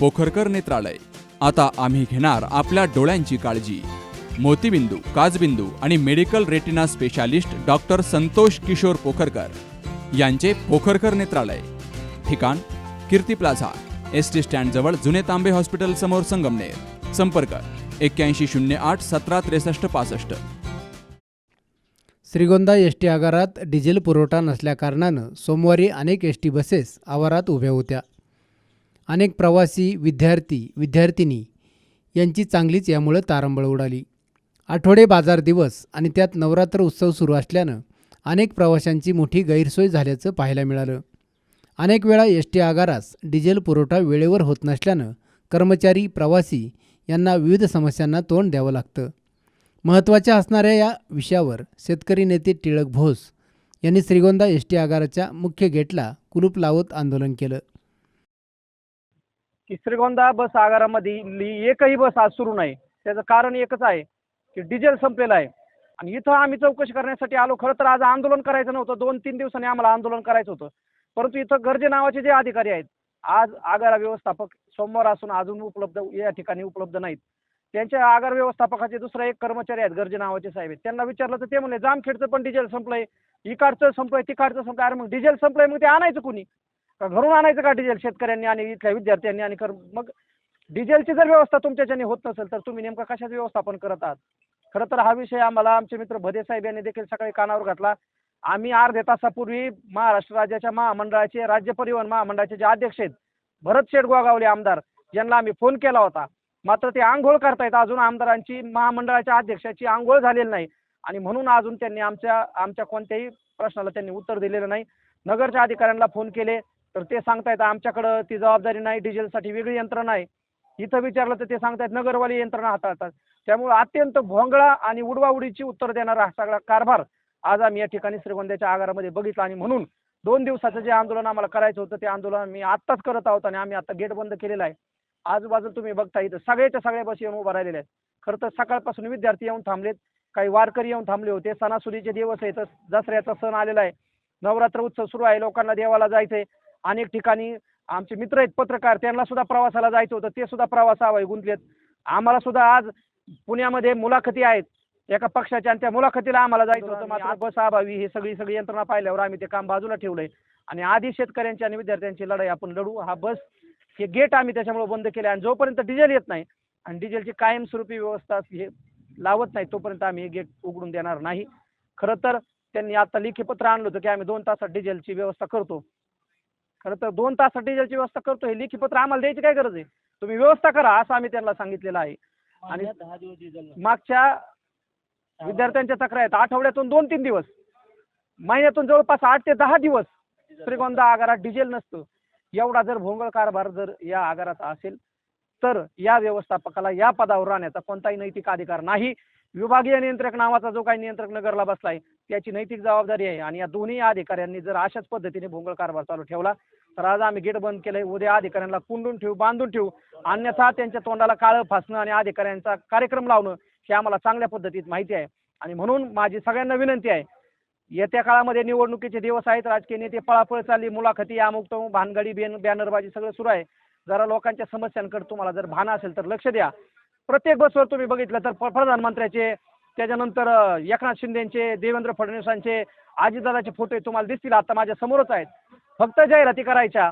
पोखरकर नेत्रालय. आता आम्ही घेणार आपल्या डोळ्यांची काळजी. मोतीबिंदू काजबिंदू आणि medical retina specialist doctor Santosh Kishor Pokharkar यांचे पोखरकर नेत्रालय. ठिकाण कीर्ती प्लाझा एस टी स्टँडजवळ जुने तांबे हॉस्पिटल समोर संगमनेर. संपर्क एक्क्याऐंशी शून्य आठ सतरा त्रेसष्ट पासष्ट. श्रीगोंदा एस टी आगारात डिझेल पुरवठा नसल्याकारणानं सोमवारी अनेक एस टी बसेस आवारात उभ्या होत्या. अनेक प्रवासी विद्यार्थी विद्यार्थिनी यांची चांगलीच यामुळं तारंबळ उडाली. आठवडे बाजार दिवस आणि त्यात नवरात्र उत्सव सुरू असल्यानं अनेक प्रवाशांची मोठी गैरसोय झाल्याचं पाहायला मिळालं. अनेक वेळा एस टी आगारास डिझेल पुरवठा वेळेवर होत नसल्यानं कर्मचारी प्रवासी यांना विविध समस्यांना तोंड द्यावं लागतं. महत्त्वाच्या असणाऱ्या या विषयावर शेतकरी नेते टिळक भोस यांनी श्रीगोंदा एस टी आगाराच्या मुख्य गेटला कुलूप लावत आंदोलन केलं. की श्रीगोंदा बस आगारामध्ये एकही बस आज सुरू नाही. त्याचं कारण एकच आहे की डिझेल संपलेलं आहे. आणि इथं आम्ही चौकशी करण्यासाठी आलो. खरं तर आज आंदोलन करायचं नव्हतं. दोन तीन दिवसांनी आम्हाला आंदोलन करायचं होतं. परंतु इथं गर्जे नावाचे जे अधिकारी आहेत आज आगारा व्यवस्थापक सोमवार असून अजून उपलब्ध या ठिकाणी उपलब्ध नाहीत. त्यांच्या आगार व्यवस्थापकाचे दुसरा एक कर्मचारी आहेत गर्जे नावाचे साहेब आहेत. त्यांना विचारलं तर ते म्हणले जामखेडचं पण डिझेल संपलंय. इकडचं संपलंय तिकडचं संपलंय. अरे मग डिझेल संपलंय मग ते आणायचं कुणी? घरून आणायचं का डिझेल? शेतकऱ्यांनी आणि इथल्या विद्यार्थ्यांनी आणि कर मग डिझेलची जर व्यवस्था तुमच्याच्याने होत नसेल तर तुम्ही नेमकं कशाचं व्यवस्थापन करत आहात? खरं तर हा विषय आम्हाला आमचे मित्र भदे साहेब यांनी देखील सकाळी कानावर घातला. आम्ही अर्ध्या तासापूर्वी महाराष्ट्र राज्याच्या महामंडळाचे राज्य परिवहन महामंडळाचे जे अध्यक्ष आहेत भरत शेठ गोगावले आमदार यांना आम्ही फोन केला होता. मात्र ते आंघोळ करतायत. अजून आमदारांची महामंडळाच्या अध्यक्षाची आंघोळ झालेली नाही. आणि म्हणून अजून त्यांनी आमच्या आमच्या कोणत्याही प्रश्नाला त्यांनी उत्तर दिलेलं नाही. नगरच्या अधिकाऱ्यांना फोन केले. तर ते सांगतायत आमच्याकडं ती जबाबदारी नाही डिझेलसाठी वेगळी यंत्रणा आहे. इथं विचारलं तर ते सांगतायत नगरवाली यंत्रणा हाताळतात. त्यामुळे अत्यंत भोंगळा आणि उडवाउडीची उत्तर देणारा हा सगळा कारभार आज आम्ही या ठिकाणी श्रीगोंद्याच्या आगारामध्ये बघितला आणि म्हणून दोन दिवसाचं जे आंदोलन आम्हाला करायचं होतं ते आंदोलन मी आत्ताच करत आहोत आणि आम्ही आता गेट बंद केलेलं आहे. आजूबाजूला तुम्ही बघता इथं सगळ्याच्या सगळ्या बस येऊन उभा राहिलेल्या आहेत. खरं तर सकाळपासून विद्यार्थी येऊन थांबलेत काही वारकरी येऊन थांबले होते. सणासुदीचे दिवस आहेत दसऱ्याचा सण आलेला आहे. नवरात्र उत्सव सुरू आहे लोकांना देवाला जायचंय. अनेक ठिकाणी आमचे मित्र आहेत पत्रकार त्यांना सुद्धा प्रवासाला जायचं होतं ते सुद्धा प्रवासावर गुंतलेत. आम्हाला सुद्धा आज पुण्यामध्ये मुलाखती आहेत. एका पक्षाच्या आणि त्या मुलाखतीला आम्हाला जायचं होतं मात्र बस अभावी हे सगळी सगळी यंत्रणा पाहिल्यावर आम्ही ते काम बाजूला ठेवलंय. आणि आधी शेतकऱ्यांची आणि विद्यार्थ्यांची लढाई आपण लढू. हा बस हे गेट आम्ही त्याच्यामुळे बंद केले आणि जोपर्यंत डिझेल येत नाही आणि डिझेलची कायमस्वरूपी व्यवस्था हे लावत नाही तोपर्यंत आम्ही हे गेट उघडून देणार नाही. खरं तर त्यांनी आता लेखी पत्र आणलं होतं की आम्ही दोन तासात डिझेलची व्यवस्था करतो. खरं तर दोन तासात डिझेलची व्यवस्था करतो हे लेखी पत्र आम्हाला द्यायची काय गरज आहे? तुम्ही व्यवस्था करा असं आम्ही त्यांना सांगितलेलं आहे. आणि मागच्या विद्यार्थ्यांच्या तक्रार आहेत. आठवड्यातून दोन तीन दिवस. महिन्यातून जवळपास आठ ते दहा दिवस श्रीगोंदा आगारात डिझेल नसतं. एवढा जर भोंगळ कारभार जर या आगारात असेल तर या व्यवस्थापकाला या पदावर राहण्याचा कोणताही नैतिक अधिकार नाही. विभागीय नियंत्रक नावाचा जो काही नियंत्रक नगरला बसलाय त्याची नैतिक जबाबदारी आहे. आणि या दोन्ही अधिकाऱ्यांनी जर अशाच पद्धतीने भोंगळ कारभार चालू ठेवला तर आज आम्ही गेट बंद केलंय. उद्या अधिकाऱ्यांना कुंडून ठेवू बांधून ठेवू. अन्यथा त्यांच्या तोंडाला काळं फासणं आणि अधिकाऱ्यांचा कार्यक्रम लावणं हे आम्हाला चांगल्या पद्धतीत माहिती आहे. आणि म्हणून माझी सगळ्यांना विनंती आहे येत्या काळामध्ये निवडणुकीचे दिवस आहेत. राजकीय नेते पळापळ चालली मुलाखती अमुक भानगडी बेन बॅनरबाजी सगळं सुरू आहे. जरा लोकांच्या समस्यांकडे तुम्हाला जर भान असेल तर लक्ष द्या. प्रत्येक बसवर तुम्ही बघितलं तर प- प्रधानमंत्र्याचे त्याच्यानंतर एकनाथ शिंदेचे देवेंद्र फडणवीसांचे आजीदादाचे फोटो तुम्हाला दिसतील. आता माझ्या समोरच आहेत. फक्त जाहिराती करायच्या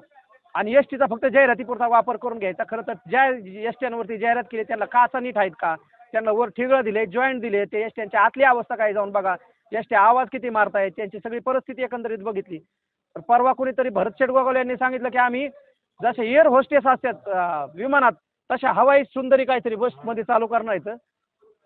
आणि एस टीचा फक्त जाहिरातीपुरता वापर करून घ्यायचा. खरं तर ज्या एस टीवरती जाहिरात केली त्यांना काचा नीट आहेत का? त्यांना वर ठिगळं दिले जॉईंट दिले ते एस टीच्या आतली अवस्था काय जाऊन बघा. एस टी आवाज किती मारतायत त्यांची सगळी परिस्थिती एकंदरीत बघितली. तर परवा कुणीतरी भरत शेठ यांनी सांगितलं की आम्ही जसे एअर होस्टेस असतात विमानात तशा हवाई सुंदरी काहीतरी बसमध्ये चालू करणार आहेत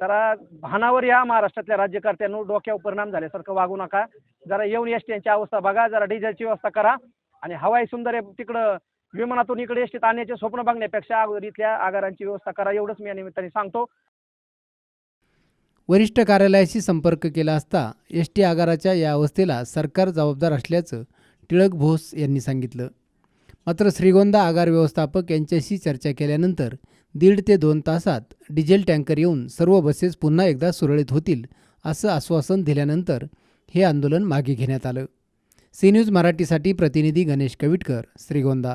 जरा भानावर या महाराष्ट्रातल्या राज्यकर्त्यांनो डोक्यावर परिणाम झाल्यासारखं वागू नका. जरा येऊन एस टीची अवस्था बघा जरा डिझेलची व्यवस्था करा. आणि हवाई सुंदर तिकडं विमानातून इकडे एसटीत आणण्याचे स्वप्न बघण्यापेक्षा अगोदर इथल्या आगारांची व्यवस्था करा एवढंच मी या निमित्ताने सांगतो. वरिष्ठ कार्यालयाशी संपर्क केला असता एस टी आगाराच्या या अवस्थेला सरकार जबाबदार असल्याचं टिळक भोस यांनी सांगितलं. मात्र श्रीगोंदा आगार व्यवस्थापक यांच्याशी चर्चा केल्यानंतर दीड ते दोन तासात डिझेल टँकर येऊन सर्व बसेस पुन्हा एकदा सुरळीत होतील असं आश्वासन दिल्यानंतर हे आंदोलन मागे घेण्यात आलं. सी न्यूज मराठीसाठी प्रतिनिधी गणेश कविटकर श्रीगोंदा.